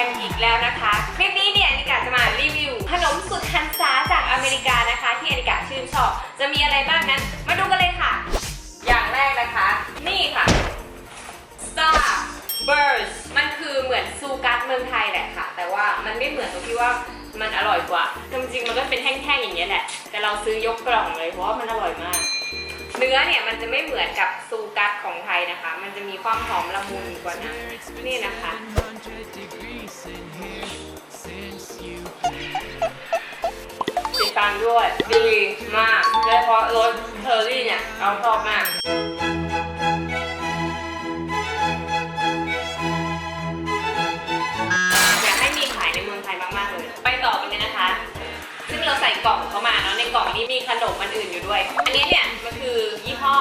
กันอีกแล้วนะคะ คลิปนี้เนี่ยอนิกาจะมารีวิว ขนมสุดฮันซาจากอเมริกานะคะ ที่อนิกาชื่นชอบ จะมีอะไรบ้างนั้น มาดูกันเลยค่ะ อย่างแรกนะคะ นี่ค่ะ Star Burst มันคือเหมือนซูการ์ดเมืองไทยแหละค่ะ แต่ว่ามันไม่เหมือนตรงที่ว่ามันอร่อยกว่าจริงๆมันก็เป็นแท่งๆอย่างนี้ยแหละ แต่เราซื้อยกกล่องเลยเพราะว่ามันอร่อยมาก เนื้อเนี่ยมันจะไม่เหมือนกับซูกัสของไทยนะคะ มันจะมีความหอมละมุนกว่านะนี่นะคะติดตามด้วยดีมากโดยเฉพาะรสเทอร์รี่เนี่ยเราชอบมาก กล่องนี้มีขนมอันอื่นอยู่ด้วย อันนี้เนี่ยมันคือยี่ห้อ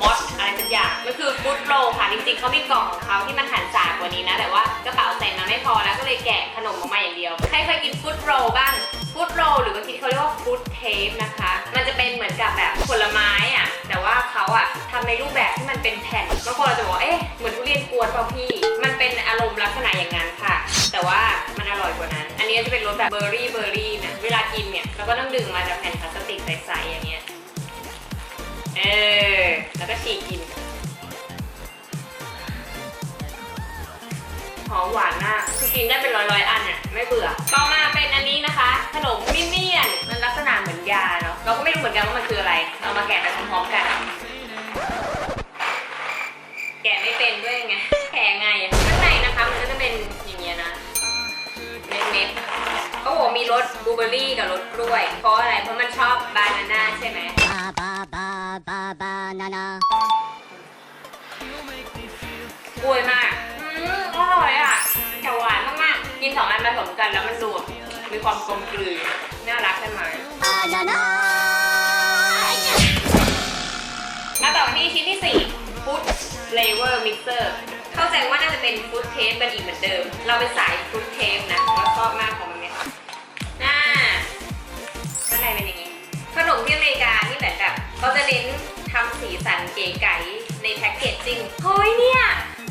มอสอะไรสักอย่างมันคือฟูดโรค่ะจริงๆเขามีกล่องของเขาที่มันหันสากกว่านี้นะ แต่ว่ากระเป๋าใส่มาไม่พอแล้วก็เลยแกะขนมออกมาอย่างเดียวใครเคยกินฟูดโรบ้างฟูดโรหรือบางทีเขาเรียกว่าฟูดเทปนะคะ มันจะเป็นเหมือนกับแบบผลไม้อะแต่ว่าเขาอะทำในรูปแบบที่มันเป็นแผ่นบางคนเราจะบอกเอ๊ะเหมือนทุเรียนกวนเปล่าพี่ มันเป็นอารมณ์ลักษณะอย่างนั้นค่ะ แต่ว่ามันอร่อยกว่านั้น อันนี้จะเป็นรสแบบเบอร์รี่เบอร์รี่นะเวลากินเนี่ยเราก็ต้องดึงมาจากแผ่น ก็ฉีกกินหอมหวานมากคือกินได้เป็นร้อยๆอันเนี่ยไม่เบื่อ ต่อมาเป็นอันนี้นะคะ ขนมมิเมียน มันลักษณะเหมือนยาเนาะ เราก็ไม่รู้เหมือนกันว่ามันคืออะไร เอามาแกะไปพร้อมๆกัน แกะไม่เป็นด้วยไง แกะไงข้างในนะคะมันก็จะเป็นอย่างเงี้ยนะ เม็ดๆเขาบอกมีรสบลูเบอร์รี่กับรสกล้วย เพราะอะไร เพราะมันชอบบานาน่าใช่ไหม กล้วยมาก อืมอร่อยอะแต่หวานมากๆ กินสองอันผสมกันแล้วมันรวมมีความกลมกลืน น่ารักใช่ไหม Banana. มาต่อที่ชิ้นที่4 Food Flavor Mixer เข้าใจว่าน่าจะเป็นฟู้ดเทปกันอีกเหมือนเดิม เราเป็นสายฟู้ดเทปนะเราชอบมากของมันเนี่ยหน้าข้างในเป็นอย่างนี้ ขนมที่อเมริกานี่แบบแบบเขาจะเน้นทำสีสันเก๋ไก๋ในแพ็กเกจจิ้งเฮ้ยเนี่ย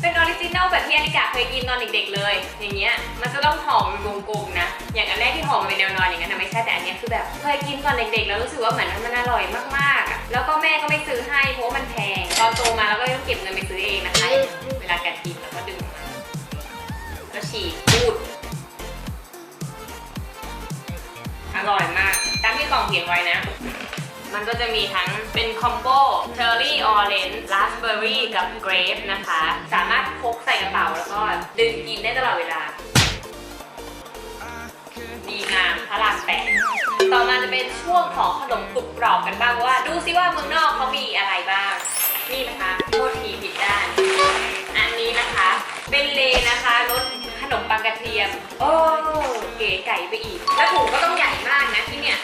เป็นออริจินัลแบบที่อนิกาเคยกินตอนเด็กๆเลย อย่างเงี้ยมันจะต้องหอมเป็นวงกลมนะ อย่างอันแรกที่หอมเป็นแนวนอนอย่างนั้นนะไม่ใช่แต่อันเนี้ยคือแบบเคยกินตอนเด็กๆ แล้วรู้สึกว่าเหมือนมันอร่อยมากๆอะแล้วก็แม่ก็ไม่ซื้อให้เพราะว่ามันแพงตอนโตมาแล้วก็ต้องเก็บเงินไปซื้อเองนะคะเวลาการกินแล้วก็ดึงก็ฉีกพูดอร่อยมาก ตามที่กล่องเขียนไว้นะ มันก็จะมีทั้งเป็นคอมโบเชอร์รี่ออเรนจ์ราสเบอร์รี่กับเกรปนะคะ สามารถพกใส่กระเป๋าแล้วก็ดึงกินได้ตลอดเวลา ดีงามพระรามแปดต่อมาจะเป็นช่วงของขนมกรุบกรอบกันบ้างว่า ดูซิว่าเมืองนอกเขามีอะไรบ้าง นี่นะคะโทษทีผิดด้าน อันนี้นะคะ เป็นเลนะคะรสขนมปังกระเทียม โอ้เก๋ไก่ไปอีก แล้วถุงก็ต้องใหญ่มากนะที่เนี่ย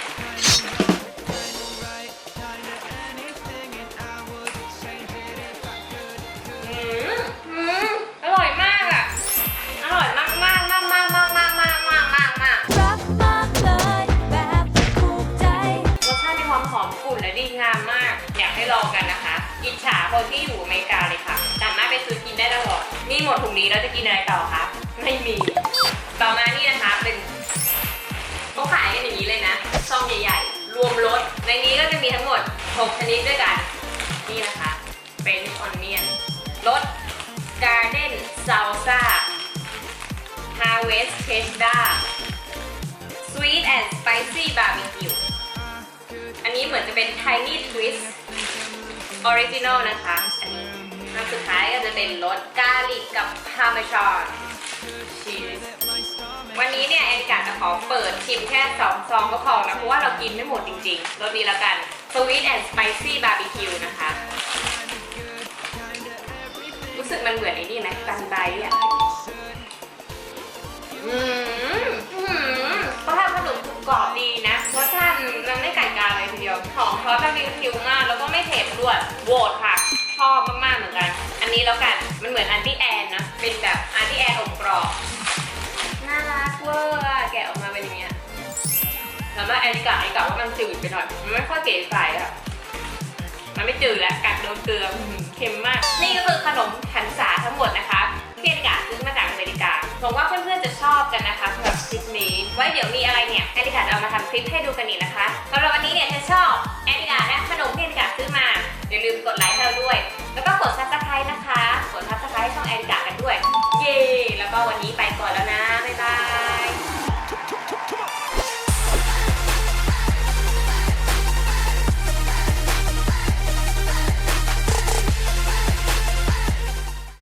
แล้วจะกินอะไรต่อคะไม่มี ต่อมานี่นะคะเป็นเขาขายกันอย่างนี้เลยนะซองใหญ่ๆ รวมรสในนี้ก็จะมีทั้งหมด 6 ชนิดด้วยกัน นี่นะคะเป็นออนเมียนรส Garden Salsa Harvest Cheddar Sweet and Spicy Barbecue อันนี้เหมือนจะเป็น Tiny Twist Original นะคะ อันนี้ อันสุดท้ายก็จะเป็นรสกาลิกกับ Parmesan Cheese วันนี้เนี่ยแอนกะจะขอเปิดชิมแค่2ซองก็พอนะ เพราะว่าเรากินไม่หมดจริงๆรสนี้แล้วกัน Sweet and Spicy Barbecue นะคะ รู้สึกมันเหมือนไอ้นี่ไหมกันไบอะอืมอืมเขาทำขนมกรุบกรอบดีนะรสชาติมันไม่ไก่กาเลยทีเดียวหอมซอสบาร์บีคิวมาก แล้วก็ไม่เผ็ดด้วยโหวตค่ะชอบมากๆเหมือนกั นอันนี้แล้วกัน มันเหมือนอันที่แอนนะ เป็นแบบอันที่แอนอบกรอบ น่ารักเวอร์อะแกะออกมาเป็นอย่างเงี้ยสำหรับแอนกาแอนกาว่ามันจืดไปหน่อย มันไม่ค่อยเก๋ใสอะมันไม่จืดแล้วกัดโดนเกลือเค็มมาก นี่ก็คือขนมหันษาทั้งหมดนะคะที่อเมริกาซื้อมาจากอเมริกาหวังว่าเพื่อนๆจะชอบกันนะคะสำหรับคลิปนี้ ไว้เดี๋ยวมีอะไรเนี่ยแอลิกาจะเอามาทำคลิปให้ดูกันอีกนะคะสำหรับวันนี้เนี่ยแฉชอบ